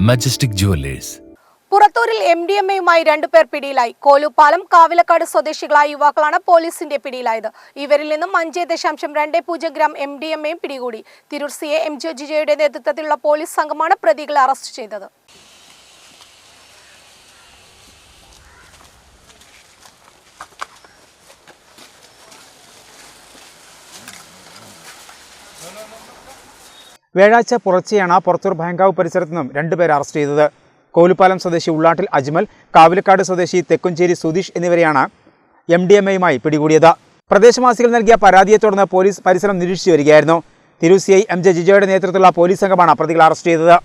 Majestic jewellers പുറത്തൂരിൽ M D M എയുമായി രണ്ടുപേർ പിടിയിലായി. കോലുപാലം കാവിലക്കാട് സ്വദേശികളായ യുവാക്കളാണ് പോലീസിന്റെ പിടിയിലായത്. ഇവരിൽ നിന്നും അഞ്ച് ദശാംശം രണ്ട് പൂജ്യം ഗ്രാം എം ഡി എം എയും പിടികൂടി. തിരൂർ സി എ ജെ ജിജയുടെ നേതൃത്വത്തിലുള്ള പോലീസ് സംഘമാണ് പ്രതികളെ അറസ്റ്റ് ചെയ്തത്. വ്യാഴാഴ്ച പുറച്ചെയാണ് പുറത്തൂർ ഭയങ്കാവ് പരിസരത്ത് നിന്നും രണ്ടുപേരെ അറസ്റ്റ് ചെയ്തത്. കോലുപാലം സ്വദേശി ഉള്ളാട്ടിൽ അജ്മൽ കാവിലക്കാട് സ്വദേശി തെക്കുംചേരി സുധീഷ് എന്നിവരെയാണ് എം ഡി എം എയുമായി പിടികൂടിയത്. പ്രദേശവാസികൾ നൽകിയ പരാതിയെ തുടർന്ന് പോലീസ് പരിസരം നിരീക്ഷിച്ചു വരികയായിരുന്നു. തിരുസിഐ എം ജെ ജിജോയുടെ നേതൃത്വത്തിലുള്ള പോലീസ് സംഘമാണ് പ്രതികളെ അറസ്റ്റ് ചെയ്തത്.